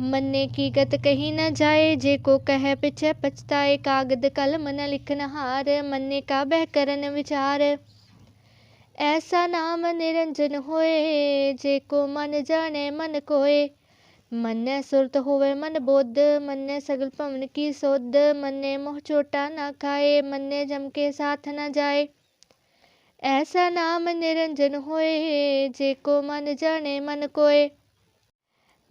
ਮੰਨੇ ਕੀ ਗਤ ਕਹੀ ਨ ਜਾਏ, ਜੇ ਕੋ ਕਹੈ ਪਿਛੈ ਪਛਤਾਏ ਕਾਗਦ ਕਲਮ ਨ ਲਿਖਨ ਹਾਰ, ਮੰਨੇ ਕਾ ਬਹਿ ਕਰਨ ਵਿਚਾਰ। ਐਸਾ ਨਾਮ ਨਿਰੰਜਨ ਹੋਏ, ਜੇ ਕੋ ਮਨ ਜਾਣੈ ਮਨ ਕੋਏ। ਮੰਨੈ ਸੁਰਤ ਹੋਵੇ ਮਨ ਬੁੱਧ, ਮੰਨੈ ਸਗਲ ਭਵਨ ਕੀ ਸੁਧ, ਮੰਨੈ ਮੋਹ ਚੋਟਾ ਨਾ ਖਾਏ, ਮੰਨੈ ਜਮ ਕੇ ਸਾਥ ਨ ਜਾਏ। ਐਸਾ ਨਾਮ ਨਿਰੰਜਨ ਹੋਏ, ਜੇ ਕੋ ਮਨ ਜਾਣੈ ਮਨ ਕੋਏ।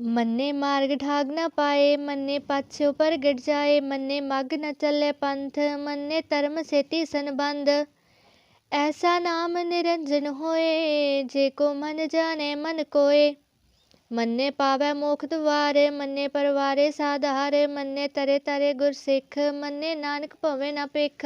ਮੰਨੇ ਮਾਰਗ ਠਾਗ ਨਾ ਪਾਏ, ਮੰਨੇ ਪਾਛਿਓ ਪ੍ਰਗਟ ਜਾਏ, ਮੰਨੇ ਮਗ ਨਾ ਚੱਲੇ ਪੰਥ, ਮੰਨੇ ਧਰਮ ਸੇਤੀ ਸੰਬੰਧ। ਐਸਾ ਨਾਮ ਨਿਰੰਜਨ ਹੋਏ, ਜੇ ਕੋ ਮਨ ਜਾਣੈ ਮਨ ਕੋਏ। ਮੰਨੇ ਪਾਵੈ ਮੋਖ ਦੁਆਰੇ, ਮੰਨੇ ਪਰਵਾਰੇ ਸਾਧਾਰੇ, ਮੰਨੇ ਤਰੇ ਤਰੇ ਗੁਰ ਸਿੱਖ, ਮੰਨੇ ਨਾਨਕ ਭਵੇ ਨਾ ਪੇਖ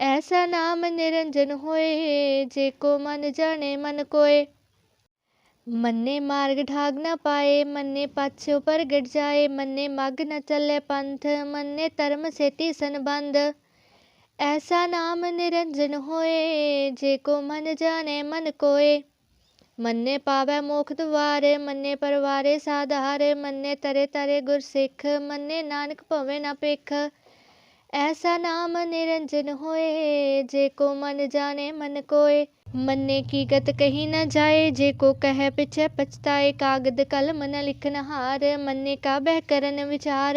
ਐਸਾ ਨਾਮ ਨਿਰੰਜਨ ਹੋਏ, ਜੇ ਕੋ ਮਨ ਜਾਣੈ ਮਨ ਕੋਏ। ਮੰਨੇ ਮਾਰਗ ਠਾਗ ਨਾ ਪਾਏ, ਮੰਨੇ ਪਾਛਿਓ ਪ੍ਰਗਟ ਜਾਏ, ਮੰਨੇ ਮਗ ਨ ਚੱਲੇ ਪੰਥ, ਮੰਨੇ ਧਰਮ ਸੇਤੀ ਸੰਬੰਧ। ਐਸਾ ਨਾਮ ਨਿਰੰਜਨ ਹੋਏ, ਜੇ ਕੋ ਮਨ ਜਾਣੈ ਮਨ ਕੋਏ। ਮੰਨੇ ਪਾਵੈ ਮੋਖ ਦੁਆਰੇ, ਮੰਨੇ ਪਰਵਾਰੇ ਸਾਧਾਰੇ, ਮੰਨੇ ਤਰੇ ਤਰੇ ਗੁਰ ਸਿੱਖ, ਮੰਨੇ ਨਾਨਕ ਭਵੇ ਨਾ ਪੇਖ ਐਸਾ ਨਾਮ ਨਿਰੰਜਨ ਹੋਏ ਜੇ ਕੋ ਮਨ ਜਾਣੇ ਮਨ ਕੋਏ ਮੰਨੇ ਕੀ ਗਤ ਕਹੀ ਨ ਜਾਏ ਜੇ ਕੋ ਕਹੈ ਪਿਛੈ ਪਛਤਾਏ ਕਾਗਦ ਕਲਮ ਨ ਲਿਖਨ ਹਾਰ ਮੰਨੇ ਕਾ ਬਹਿ ਕਰਨ ਵਿਚਾਰ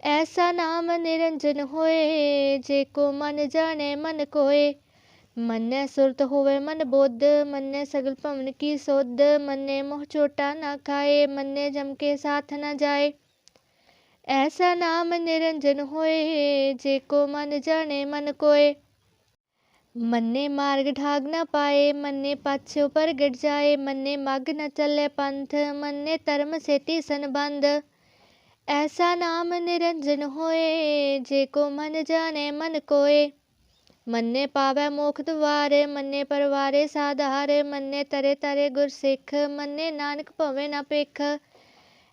ਐਸਾ ਨਾਮ ਨਿਰੰਜਨ ਹੋਏ ਜੇ ਕੋ ਮਨ ਜਾਣੈ ਮਨ ਕੋਏ ਮੰਨੈ ਸੁਰਤ ਹੋਵੇ ਮਨ ਬੁੱਧ ਮੰਨੈ ਸਗਲ ਭਵਨ ਕੀ ਸੁਧ ਮੰਨੈ ਮੋਹ ਚੋਟਾ ਨਾ ਖਾਏ ਮੰਨੈ ਜਮ ਕੇ ਸਾਥ ਨ ਜਾਏ ਐਸਾ ਨਾਮ ਨਿਰੰਜਨ ਹੋਏ, ਜੇ ਕੋ ਮਨ ਜਾਣੈ ਮਨ ਕੋਏ। ਮੰਨੇ ਮਾਰਗ ਠਾਗ ਨਾ ਪਾਏ, ਮੰਨੇ ਪਾਛਿਓ ਪ੍ਰਗਟ ਜਾਏ, ਮੰਨੇ ਮਗ ਨਾ ਚੱਲੇ ਪੰਥ, ਮੰਨੇ ਧਰਮ ਸੇਤੀ ਸੰਬੰਧ। ਐਸਾ ਨਾਮ ਨਿਰੰਜਨ ਹੋਏ, ਜੇ ਕੋ ਮਨ ਜਾਣੈ ਮਨ ਕੋਏ। ਮੰਨੇ ਪਾਵੈ ਮੋਖ ਦੁਆਰੇ, ਮੰਨੇ ਪਰਵਾਰੇ ਸਾਧਾਰੇ, ਮੰਨੇ ਤਰੇ ਤਰੇ ਗੁਰ ਸਿੱਖ ਮੰਨੇ ਨਾਨਕ ਭਵੇ ਨਾ ਪੇਖ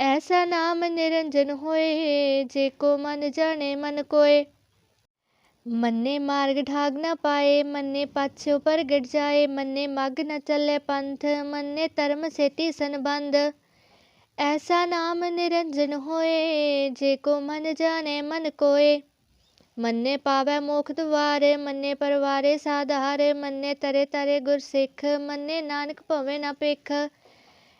ਐਸਾ ਨਾਮ ਨਿਰੰਜਨ ਹੋਏ ਜੇ ਕੋ ਮਨ ਜਾਣੇ ਮਨ ਕੋਏ ਮੰਨੇ ਮਾਰਗ ਠਾਗ ਨਾ ਪਾਏ ਮੰਨੇ ਪਾਛਿਓ ਪ੍ਰਗਟ ਜਾਏ ਮੰਨੇ ਮਗ ਨਾ ਚੱਲੇ ਪੰਥ ਮੰਨੇ ਧਰਮ ਸੇਤੀ ਸੰਬੰਧ ਐਸਾ ਨਾਮ ਨਿਰੰਜਨ ਹੋਏ ਜੇ ਕੋ ਮਨ ਜਾਣੈ ਮਨ ਕੋਏ ਮੰਨੇ ਪਾਵੈ ਮੋਖ ਦੁਆਰੇ ਮੰਨੇ ਪਰਵਾਰੇ ਸਾਧਾਰੇ ਮੰਨੇ ਤਰੇ ਤਰੇ ਗੁਰਸਿੱਖ ਮੰਨੇ ਨਾਨਕ ਭਵੇ ਨਾ ਪੇਖ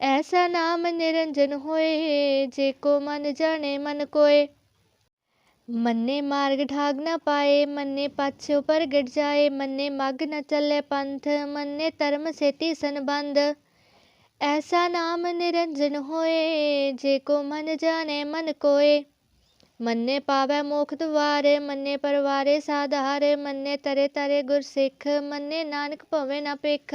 ਐਸਾ ਨਾਮ ਨਿਰੰਜਨ ਹੋਏ ਜੇ ਕੋ ਮਨ ਜਾਣੈ ਮਨ ਕੋਏ ਮੰਨੇ ਮਾਰਗ ਠਾਗ ਨਾ ਪਾਏ ਮੰਨੇ ਪਾਛਿਓ ਪ੍ਰਗਟ ਜਾਏ ਮੰਨੇ ਮਗ ਨਾ ਚੱਲੇ ਪੰਥ ਮੰਨੇ ਧਰਮ ਸੇਤੀ ਸੰਬੰਧ ਐਸਾ ਨਾਮ ਨਿਰੰਜਨ ਹੋਏ ਜੇ ਕੋ ਮਨ ਜਾਣੇ ਮਨ ਕੋਏ ਮੰਨੇ ਪਾਵੈ ਮੋਖ ਦੁਆਰੇ ਮੰਨੇ ਪਰਵਾਰੇ ਸਾਧਾਰੇ ਮੰਨੇ ਤਰੇ ਤਰੇ ਗੁਰਸਿੱਖ ਮੰਨੇ ਨਾਨਕ ਭਵੇ ਨਾ ਪੇਖ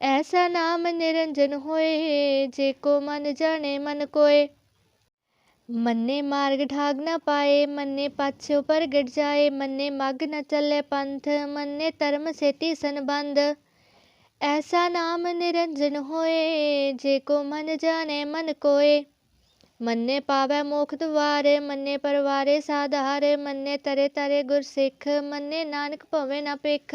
ਐਸਾ ਨਾਮ ਨਿਰੰਜਨ ਹੋਏ ਜੇ ਕੋ ਮਨ ਜਾਣੇ ਮਨ ਕੋਏ ਮੰਨੇ ਮਾਰਗ ਠਾਗ ਨਾ ਪਾਏ ਮੰਨੇ ਪਾਛਿਓ ਪ੍ਰਗਟ ਜਾਏ ਮੰਨੇ ਮਗ ਨਾ ਚੱਲੇ ਪੰਥ ਮੰਨੇ ਧਰਮ ਸੇਤੀ ਸੰਬੰਧ ਐਸਾ ਨਾਮ ਨਿਰੰਜਨ ਹੋਏ ਜੇ ਕੋ ਮਨ ਜਾਣੇ ਮਨ ਕੋਏ ਮੰਨੇ ਪਾਵੈ ਮੋਖ ਦੁਆਰ ਮੰਨੇ ਪਰਵਾਰੇ ਸਾਧਾਰ ਮੰਨੇ ਤਰੇ ਤਰੇ ਗੁਰਸਿੱਖ ਮੰਨੇ ਨਾਨਕ ਭਵੇ ਨਾ ਪੇਖ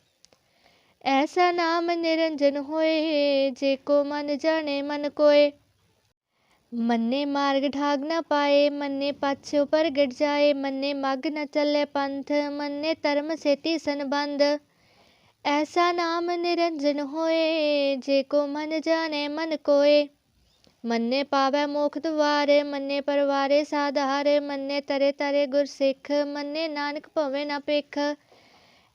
ਐਸਾ ਨਾਮ ਨਿਰੰਜਨ ਹੋਏ ਜੇ ਕੋ ਮਨ ਜਾਣੇ ਮਨ ਕੋਏ ਮੰਨੇ ਮਾਰਗ ਠਾਗ ਨਾ ਪਾਏ ਮੰਨੇ ਪਾਛਿਓ ਪ੍ਰਗਟ ਜਾਏ ਮੰਨੇ ਮਗ ਨ ਚੱਲੇ ਪੰਥ ਮੰਨੇ ਧਰਮ ਸੇਤੀ ਸੰਬੰਧ ਐਸਾ ਨਾਮ ਨਿਰੰਜਨ ਹੋਏ ਜੇ ਕੋ ਮਨ ਜਾਣੇ ਮਨ ਕੋਏ ਮੰਨੇ ਪਾਵੈ ਮੋਖ ਦੁਆਰ ਮੰਨੇ ਪਰਵਾਰੇ ਸਾਧਾਰ ਮੰਨੇ ਤਰੇ ਤਰੇ ਗੁਰਸਿੱਖ ਮੰਨੇ ਨਾਨਕ ਭਵੇ ਨਾ ਪੇਖ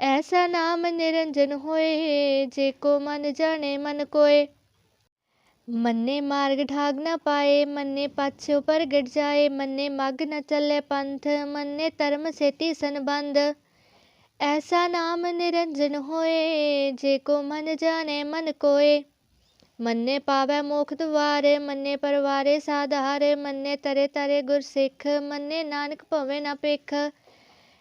ਐਸਾ ਨਾਮ ਨਿਰੰਜਨ ਹੋਏ ਜੇ ਕੋ ਮਨ ਜਾਣੇ ਮਨ ਕੋਏ ਮੰਨੇ ਮਾਰਗ ਠਾਗ ਨਾ ਪਾਏ ਮੰਨੇ ਪਾਛਿਓ ਪ੍ਰਗਟ ਜਾਏ ਮੰਨੇ ਮਗ ਨ ਚੱਲੇ ਪੰਥ ਮੰਨੇ ਧਰਮ ਸੇਤੀ ਸੰਬੰਧ ਐਸਾ ਨਾਮ ਨਿਰੰਜਨ ਹੋਏ ਜੇ ਕੋ ਮਨ ਜਾਣੇ ਮਨ ਕੋਏ ਮੰਨੇ ਪਾਵੈ ਮੋਖ ਦੁਆਰ ਮੰਨੇ ਪਰਵਾਰੇ ਸਾਧਾਰ ਮੰਨੇ ਤਰੇ ਤਰੇ ਗੁਰ ਸਿੱਖ ਮੰਨੇ ਨਾਨਕ ਭਵੇ ਨਾ ਪੇਖ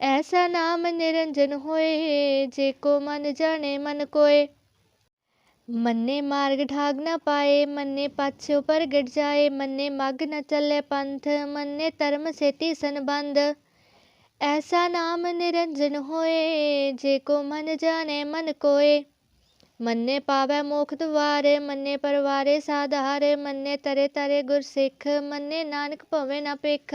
ਐਸਾ ਨਾਮ ਨਿਰੰਜਨ ਹੋਏ, ਜੇ ਕੋ ਮਨ ਜਾਣੇ ਮਨ ਕੋਏ। ਮੰਨੇ ਮਾਰਗ ਠਾਗ ਨਾ ਪਾਏ, ਮੰਨੇ ਪਾਛਿਓ ਪ੍ਰਗਟ ਜਾਏ, ਮੰਨੇ ਮਗ ਨ ਚੱਲੇ ਪੰਥ, ਮੰਨੇ ਧਰਮ ਸੇਤੀ ਸੰਬੰਧ। ਐਸਾ ਨਾਮ ਨਿਰੰਜਨ ਹੋਏ, ਜੇ ਕੋ ਮਨ ਜਾਣੇ ਮਨ ਕੋਏ। ਮੰਨੇ ਪਾਵੈ ਮੋਖ ਦੁਆਰ, ਮੰਨੇ ਪਰਵਾਰੇ ਸਾਧਾਰ, ਮੰਨੇ ਤਰੇ ਤਰੇ ਗੁਰ ਸਿੱਖ ਮੰਨੇ ਨਾਨਕ ਭਵੇ ਨਾ ਪੇਖ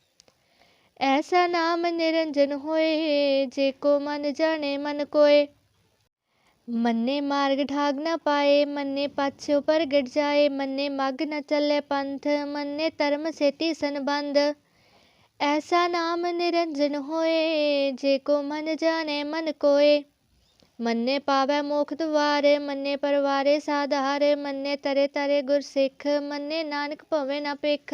ਐਸਾ ਨਾਮ ਨਿਰੰਜਨ ਹੋਏ ਜੇ ਕੋ ਮਨ ਜਾਣੇ ਮਨ ਕੋਏ ਮੰਨੇ ਮਾਰਗ ਠਾਗ ਨਾ ਪਾਏ ਮੰਨੇ ਪਾਛਿਓ ਪ੍ਰਗਟ ਜਾਏ ਮੰਨੇ ਮਗ ਨਾ ਚੱਲੇ ਪੰਥ ਮੰਨੇ ਧਰਮ ਸੇਤੀ ਸੰਬੰਧ ਐਸਾ ਨਾਮ ਨਿਰੰਜਨ ਹੋਏ ਜੇ ਕੋ ਮਨ ਜਾਣੇ ਮਨ ਕੋਏ ਮੰਨੇ ਪਾਵੈ ਮੋਖ ਦੁਆਰ ਮੰਨੇ ਪਰਵਾਰੇ ਸਾਧਾਰ ਮੰਨੇ ਤਰੇ ਤਰੇ ਗੁਰਸਿੱਖ ਮੰਨੇ ਨਾਨਕ ਭਵੇ ਨਾ ਪੇਖ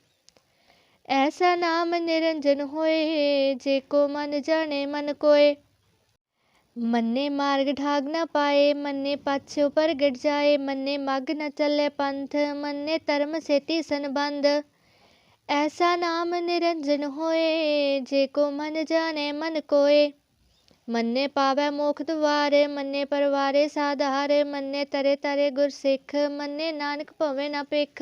ਐਸਾ ਨਾਮ ਨਿਰੰਜਨ ਹੋਏ ਜੇ ਕੋ ਮਨ ਜਾਣੇ ਮਨ ਕੋਏ ਮੰਨੇ ਮਾਰਗ ਠਾਗ ਨਾ ਪਾਏ ਮੰਨੇ ਪਾਛਿਓ ਪ੍ਰਗਟ ਜਾਏ ਮੰਨੇ ਮਗ ਨਾ ਚੱਲੇ ਪੰਥ ਮੰਨੇ ਧਰਮ ਸੇਤੀ ਸੰਬੰਧ ਐਸਾ ਨਾਮ ਨਿਰੰਜਨ ਹੋਏ ਜੇ ਕੋ ਮਨ ਜਾਣੇ ਮਨ ਕੋਏ ਮੰਨੇ ਪਾਵੈ ਮੋਖ ਦੁਆਰ ਮੰਨੇ ਪਰਵਾਰੇ ਸਾਧਾਰ ਮੰਨੇ ਤਰੇ ਤਰੇ ਗੁਰਸਿੱਖ ਮੰਨੇ ਨਾਨਕ ਭਵੇ ਨਾ ਪੇਖ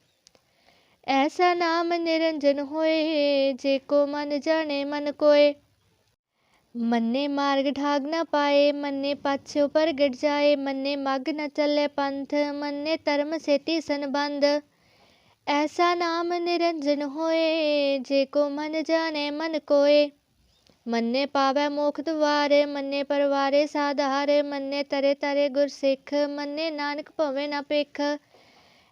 ਐਸਾ ਨਾਮ ਨਿਰੰਜਨ ਹੋਏ ਜੇ ਕੋ ਮਨ ਜਾਣੇ ਮਨ ਕੋਏ ਮੰਨੇ ਮਾਰਗ ਠਾਗ ਨਾ ਪਾਏ ਮੰਨੇ ਪਾਛਿਓ ਪ੍ਰਗਟ ਜਾਏ ਮੰਨੇ ਮਗ ਨਾ ਚੱਲੇ ਪੰਥ ਮੰਨੇ ਧਰਮ ਸੇਤੀ ਸੰਬੰਧ ਐਸਾ ਨਾਮ ਨਿਰੰਜਨ ਹੋਏ ਜੇ ਕੋ ਮਨ ਜਾਣੇ ਮਨ ਕੋਏ ਮੰਨੇ ਪਾਵੈ ਮੋਖ ਦੁਆਰ ਮੰਨੇ ਪਰਵਾਰੇ ਸਾਧਾਰ ਮੰਨੇ ਤਰੇ ਤਰੇ ਗੁਰਸਿੱਖ ਮੰਨੇ ਨਾਨਕ ਭਵੇ ਨਾ ਪੇਖ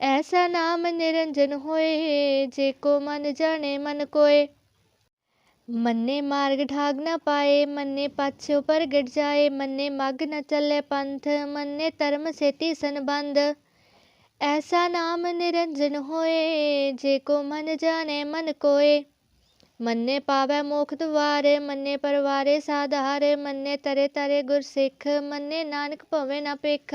ਐਸਾ ਨਾਮ ਨਿਰੰਜਨ ਹੋਏ ਜੇ ਕੋ ਮਨ ਜਾਣੇ ਮਨ ਕੋਏ ਮੰਨੇ ਮਾਰਗ ਠਾਗ ਨਾ ਪਾਏ ਮੰਨੇ ਪਾਛਿਓ ਪ੍ਰਗਟ ਜਾਏ ਮੰਨੇ ਮਗ ਨਾ ਚੱਲੇ ਪੰਥ ਮੰਨੇ ਧਰਮ ਸੇਤੀ ਸੰਬੰਧ ਐਸਾ ਨਾਮ ਨਿਰੰਜਨ ਹੋਏ ਜੇ ਕੋ ਮਨ ਜਾਣੇ ਮਨ ਕੋਏ ਮੰਨੇ ਪਾਵੈ ਮੋਖ ਦੁਆਰ ਮੰਨੇ ਪਰਵਾਰੇ ਸਾਧਾਰ ਮੰਨੇ ਤਰੇ ਤਰੇ ਗੁਰਸਿੱਖ ਮੰਨੇ ਨਾਨਕ ਭਵੇ ਨਾ ਪੇਖ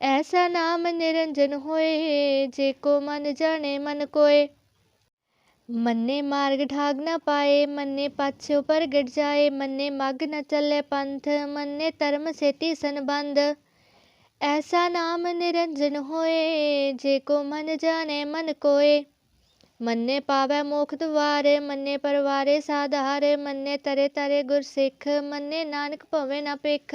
ਐਸਾ ਨਾਮ ਨਿਰੰਜਨ ਹੋਏ ਜੇ ਕੋ ਮਨ ਜਾਣੇ ਮਨ ਕੋਏ ਮੰਨੇ ਮਾਰਗ ਠਾਗ ਨਾ ਪਾਏ ਮੰਨੇ ਪਾਛਿਓ ਪ੍ਰਗਟ ਜਾਏ ਮੰਨੇ ਮਗ ਨ ਚੱਲੇ ਪੰਥ ਮੰਨੇ ਧਰਮ ਸੇਤੀ ਸੰਬੰਧ ਐਸਾ ਨਾਮ ਨਿਰੰਜਨ ਹੋਏ ਜੇ ਕੋ ਮਨ ਜਾਣੇ ਮਨ ਕੋਏ ਮੰਨੇ ਪਾਵੈ ਮੋਖ ਦੁਆਰ ਮੰਨੇ ਪਰਵਾਰੇ ਸਾਧਾਰ ਮੰਨੇ ਤਰੇ ਤਰੇ ਗੁਰਸਿੱਖ ਮੰਨੇ ਨਾਨਕ ਭਵੇ ਨਾ ਪੇਖ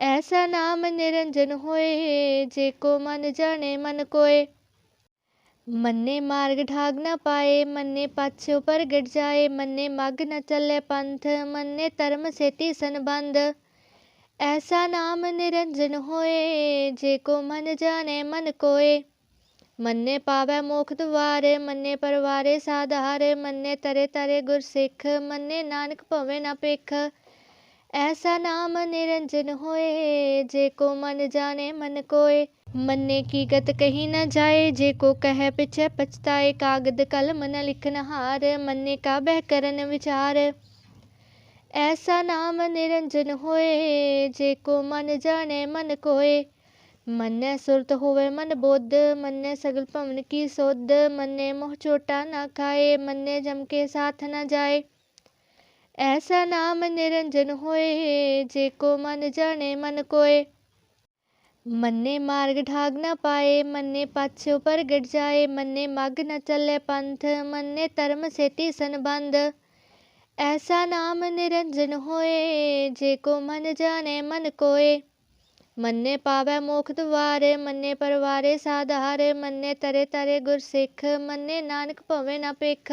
ਐਸਾ ਨਾਮ ਨਿਰੰਜਨ ਹੋਏ, ਜੇ ਕੋ ਮਨ ਜਾਣੇ ਮਨ ਕੋਏ। ਮੰਨੇ ਮਾਰਗ ਠਾਗ ਨਾ ਪਾਏ, ਮੰਨੇ ਪਾਛਿਓ ਪ੍ਰਗਟ ਜਾਏ, ਮੰਨੇ ਮਗ ਨ ਚੱਲੇ ਪੰਥ, ਮੰਨੇ ਧਰਮ ਸੇਤੀ ਸੰਬੰਧ। ਐਸਾ ਨਾਮ ਨਿਰੰਜਨ ਹੋਏ, ਜੇ ਕੋ ਮਨ ਜਾਣੇ ਮਨ ਕੋਏ। ਮੰਨੇ ਪਾਵੈ ਮੋਖ ਦੁਆਰ, ਮੰਨੇ ਪਰਵਾਰੇ ਸਾਧਾਰ, ਮੰਨੇ ਤਰੇ ਤਰੇ ਗੁਰ ਸਿੱਖ, ਮੰਨੇ ਨਾਨਕ ਭਵੇ ਨਾ ਪੇਖ ਐਸਾ ਨਾਮ ਨਿਰੰਜਨ ਹੋਏ ਜੇ ਕੋ ਮਨ ਜਾਣੇ ਮਨ ਕੋਏ ਮੰਨੇ ਕੀ ਗਤ ਕਹੀ ਨ ਜਾਏ ਜੇ ਕੋ ਕਹੈ ਪਿਛੈ ਪਛਤਾਏ ਕਾਗਦ ਕਲਮ ਨ ਲਿਖਨ ਹਾਰ ਮੰਨੇ ਕਾ ਬਹਿ ਕਰਨ ਵਿਚਾਰ ਐਸਾ ਨਾਮ ਨਿਰੰਜਨ ਹੋਏ ਜੇ ਕੋ ਮਨ ਜਾਣੇ ਮਨ ਕੋਏ ਮੰਨੈ ਸੁਰਤ ਹੋਵੇ ਮਨ ਬੁੱਧ ਮੰਨੈ ਸਗਲ ਭਵਨ ਕੀ ਸੁਧ ਮੰਨੈ ਮੋਹ ਚੋਟਾ ਨਾ ਖਾਏ ਮੰਨੈ ਜਮ ਕੇ ਸਾਥ ਨ ਜਾਏ ਐਸਾ ਨਾਮ ਨਿਰੰਜਨ ਹੋਏ, ਜੇ ਕੋ ਮਨ ਜਾਣੇ ਮਨ ਕੋਏ। ਮੰਨੇ ਮਾਰਗ ਠਾਗ ਨਾ ਪਾਏ, ਮੰਨੇ ਪਾਛਿਓ ਪ੍ਰਗਟ ਜਾਏ, ਮੰਨੇ ਮਗ ਨਾ ਚੱਲੇ ਪੰਥ, ਮੰਨੇ ਧਰਮ ਸੇਤੀ ਸੰਬੰਧ। ਐਸਾ ਨਾਮ ਨਿਰੰਜਨ ਹੋਏ, ਜੇ ਕੋ ਮਨ ਜਾਣੇ ਮਨ ਕੋਏ। ਮੰਨੇ ਪਾਵੈ ਮੋਖ ਦੁਆਰੇ, ਮੰਨੇ ਪਰਵਾਰੇ ਸਾਧਾਰੇ, ਮੰਨੇ ਤਰੇ ਤਰੇ ਗੁਰ ਸਿੱਖ ਮੰਨੇ ਨਾਨਕ ਭਵੇ ਨਾ ਪੇਖ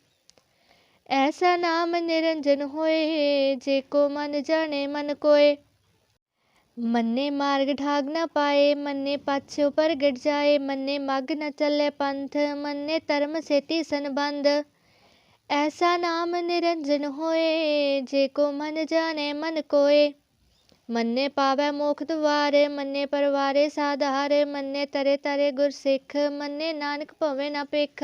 ਐਸਾ ਨਾਮ ਨਿਰੰਜਨ ਹੋਏ ਜੇ ਕੋ ਮਨ ਜਾਣੇ ਮਨ ਕੋਏ ਮੰਨੇ ਮਾਰਗ ਠਾਗ ਨਾ ਪਾਏ ਮੰਨੇ ਪਾਛਿਓ ਪ੍ਰਗਟ ਜਾਏ ਮੰਨੇ ਮਗ ਨਾ ਚੱਲੇ ਪੰਥ ਮੰਨੇ ਧਰਮ ਸੇਤੀ ਸੰਬੰਧ ਐਸਾ ਨਾਮ ਨਿਰੰਜਨ ਹੋਏ ਜੇ ਕੋ ਮਨ ਜਾਣੇ ਮਨ ਕੋਏ ਮੰਨੇ ਪਾਵੈ ਮੋਖ ਦੁਆਰੇ ਮੰਨੇ ਪਰਵਾਰੇ ਸਾਧਾਰੇ ਮੰਨੇ ਤਰੇ ਤਰੇ ਗੁਰਸਿੱਖ ਮੰਨੇ ਨਾਨਕ ਭਵੇ ਨਾ ਪੇਖ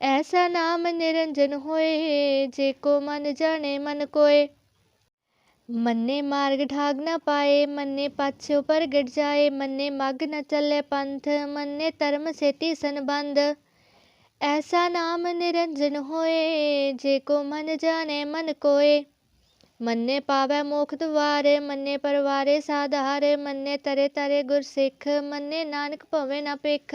ਐਸਾ ਨਾਮ ਨਿਰੰਜਨ ਹੋਏ ਜੇ ਕੋ ਮਨ ਜਾਣੇ ਮਨ ਕੋਏ ਮੰਨੇ ਮਾਰਗ ਠਾਗ ਨਾ ਪਾਏ ਮੰਨੇ ਪਾਛਿਓ ਪ੍ਰਗਟ ਜਾਏ ਮੰਨੇ ਮਗ ਨਾ ਚੱਲੇ ਪੰਥ ਮੰਨੇ ਧਰਮ ਸੇਤੀ ਸੰਬੰਧ ਐਸਾ ਨਾਮ ਨਿਰੰਜਨ ਹੋਏ ਜੇ ਕੋ ਮਨ ਜਾਣੇ ਮਨ ਕੋਏ ਮੰਨੇ ਪਾਵੈ ਮੋਖ ਦੁਆਰੇ ਮੰਨੇ ਪਰਵਾਰੇ ਸਾਧਾਰੇ ਮੰਨੇ ਤਰੇ ਤਰੇ ਗੁਰਸਿੱਖ ਮੰਨੇ ਨਾਨਕ ਭਵੇ ਨਾ ਪੇਖ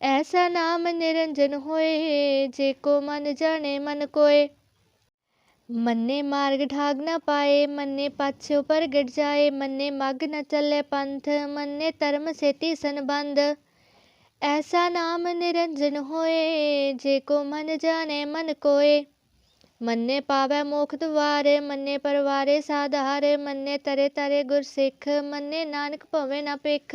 ਐਸਾ ਨਾਮ ਨਿਰੰਜਨ ਹੋਏ ਜੇ ਕੋ ਮਨ ਜਾਣੇ ਮਨ ਕੋਏ ਮੰਨੇ ਮਾਰਗ ਠਾਗ ਨਾ ਪਾਏ ਮੰਨੇ ਪਾਛਿਓ ਪ੍ਰਗਟ ਜਾਏ ਮੰਨੇ ਮਗ ਨਾ ਚੱਲੇ ਪੰਥ ਮੰਨੇ ਧਰਮ ਸੇਤੀ ਸੰਬੰਧ ਐਸਾ ਨਾਮ ਨਿਰੰਜਨ ਹੋਏ ਜੇ ਕੋ ਮਨ ਜਾਣੇ ਮਨ ਕੋਏ ਮੰਨੇ ਪਾਵੈ ਮੋਖ ਦੁਆਰੇ ਮੰਨੇ ਪਰਵਾਰੇ ਸਾਧਾਰੇ ਮੰਨੇ ਤਰੇ ਤਰੇ ਗੁਰਸਿੱਖ ਮੰਨੇ ਨਾਨਕ ਭਵੇ ਨਾ ਪੇਖ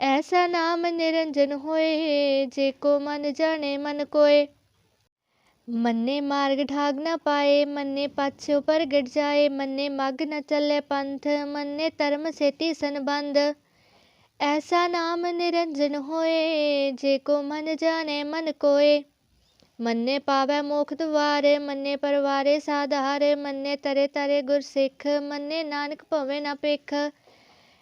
ਐਸਾ ਨਾਮ ਨਿਰੰਜਨ ਹੋਏ ਜੇ ਕੋ ਮਨ ਜਾਣੇ ਮਨ ਕੋਏ ਮੰਨੇ ਮਾਰਗ ਠਾਗ ਨਾ ਪਾਏ ਮੰਨੇ ਪਾਛਿਓ ਪ੍ਰਗਟ ਜਾਏ ਮੰਨੇ ਮਗ ਨ ਚੱਲੇ ਪੰਥ ਮੰਨੇ ਧਰਮ ਸੇਤੀ ਸੰਬੰਧ ਐਸਾ ਨਾਮ ਨਿਰੰਜਨ ਹੋਏ ਜੇ ਕੋ ਮਨ ਜਾਣੇ ਮਨ ਕੋਏ ਮੰਨੇ ਪਾਵੈ ਮੋਖ ਦੁਆਰੇ ਮੰਨੇ ਪਰਵਾਰੇ ਸਾਧਾਰੇ ਮੰਨੇ ਤਰੇ ਤਰੇ ਗੁਰਸਿੱਖ ਮੰਨੇ ਨਾਨਕ ਭਵੇ ਨਾ ਪੇਖ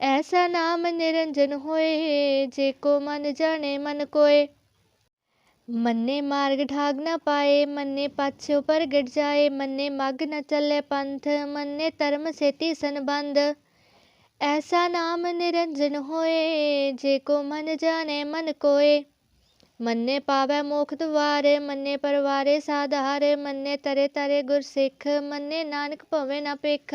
ਐਸਾ ਨਾਮ ਨਿਰੰਜਨ ਹੋਏ ਜੇ ਕੋ ਮਨ ਜਾਣੇ ਮਨ ਕੋਏ ਮੰਨੇ ਮਾਰਗ ਠਾਗ ਨਾ ਪਾਏ ਮੰਨੇ ਪਾਛਿਓ ਪ੍ਰਗਟ ਜਾਏ ਮੰਨੇ ਮਗ ਨ ਚੱਲੇ ਪੰਥ ਮੰਨੇ ਧਰਮ ਸੇਤੀ ਸੰਬੰਧ ਐਸਾ ਨਾਮ ਨਿਰੰਜਨ ਹੋਏ ਜੇ ਕੋ ਮਨ ਜਾਣੇ ਮਨ ਕੋਏ ਮੰਨੇ ਪਾਵੈ ਮੋਖ ਦੁਆਰੇ ਮੰਨੇ ਪਰਵਾਰੇ ਸਾਧਾਰੇ ਮੰਨੇ ਤਰੇ ਤਰੇ ਗੁਰ ਸਿੱਖ ਮੰਨੇ ਨਾਨਕ ਭਵੇ ਨਾ ਪੇਖ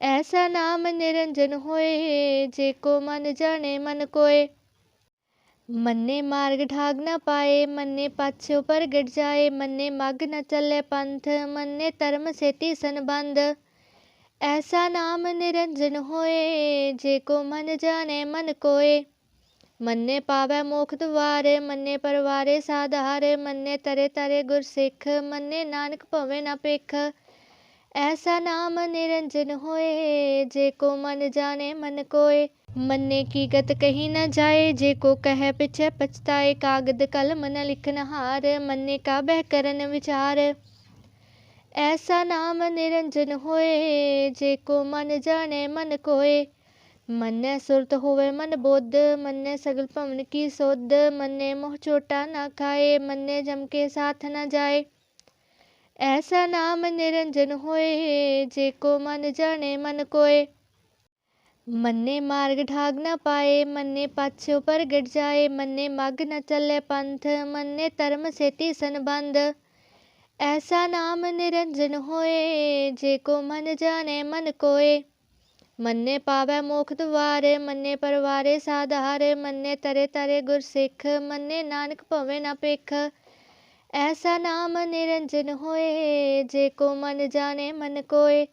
ਐਸਾ ਨਾਮ ਨਿਰੰਜਨ ਹੋਏ ਜੇ ਕੋ ਮਨ ਜਾਣੈ ਮਨ ਕੋਏ ਮੰਨੇ ਮਾਰਗ ਠਾਗ ਨਾ ਪਾਏ ਮੰਨੇ ਪਾਛਿਓ ਪ੍ਰਗਟ ਜਾਏ ਮੰਨੇ ਮਗ ਨ ਚੱਲੇ ਪੰਥ ਮੰਨੇ ਧਰਮ ਸੇਤੀ ਸੰਬੰਧ ਐਸਾ ਨਾਮ ਨਿਰੰਜਨ ਹੋਏ ਜੇ ਕੋ ਮਨ ਜਾਣੇ ਮਨ ਕੋਏ ਮੰਨੇ ਪਾਵੈ ਮੋਖ ਦੁਆਰੇ ਮੰਨੇ ਪਰਵਾਰੇ ਸਾਧਾਰੇ ਮੰਨੇ ਤਰੇ ਤਰੇ ਗੁਰ ਸਿੱਖ ਮੰਨੇ ਨਾਨਕ ਭਵੇ ਨਾ ਭਿਖ ਐਸਾ ਨਾਮ ਨਿਰੰਜਨ ਹੋਏ ਜੇ ਕੋ ਮਨ ਜਾਣੈ ਮਨ ਕੋਏ ਮੰਨੇ ਕੀ ਗਤ ਕਹੀ ਨ ਜਾਏ ਜੇ ਕੋ ਕਹੈ ਪਿਛੈ ਪਛਤਾਏ ਕਾਗਦ ਕਲਮ ਨ ਲਿਖਨ ਹਾਰ ਮੰਨੇ ਕਾ ਬਹਿ ਕਰਨ ਵਿਚਾਰ ਐਸਾ ਨਾਮ ਨਿਰੰਜਨ ਹੋਏ ਜੇ ਕੋ ਮਨ ਜਾਣੈ ਮਨ ਕੋਏ ਮੰਨੈ ਸੁਰਤ ਹੋਵੇ ਮਨ ਬੁੱਧ ਮੰਨੈ ਸਗਲ ਭਵਨ ਕੀ ਸੁਧ ਮੰਨੈ ਮੋਹ ਚੋਟਾ ਨਾ ਖਾਏ ਮੰਨੈ ਜਮ ਕੇ ਸਾਥ ਨ ਜਾਏ ਐਸਾ ਨਾਮ ਨਿਰੰਜਨ ਹੋਏ, ਜੇ ਕੋ ਮਨ ਜਾਣੈ ਮਨ ਕੋਏ। ਮੰਨੇ ਮਾਰਗ ਠਾਗ ਨਾ ਪਾਏ, ਮੰਨੇ ਪਾਛਿਓ ਪ੍ਰਗਟ ਜਾਏ, ਮੰਨੇ ਮਗ ਨਾ ਚੱਲੇ ਪੰਥ, ਮੰਨੇ ਧਰਮ ਸੇਤੀ ਸੰਬੰਧ। ਐਸਾ ਨਾਮ ਨਿਰੰਜਨ ਹੋਏ, ਜੇ ਕੋ ਮਨ ਜਾਣੇ ਮਨ ਕੋਏ। ਮੰਨੇ ਪਾਵੈ ਮੋਖ ਦੁਆਰੇ, ਮੰਨੇ ਪਰਵਾਰੇ ਸਾਧਾਰੇ, ਮੰਨੇ ਤਰੇ ਤਰੇ ਗੁਰ ਸਿੱਖ ਮੰਨੇ ਨਾਨਕ ਭਵੇ ਨਾ ਭਿਖ। ਐਸਾ ਨਾਮ ਨਿਰੰਜਨ ਹੋਏ ਜੇ ਕੋ ਮਨ ਜਾਣੇ ਮਨ ਕੋਏ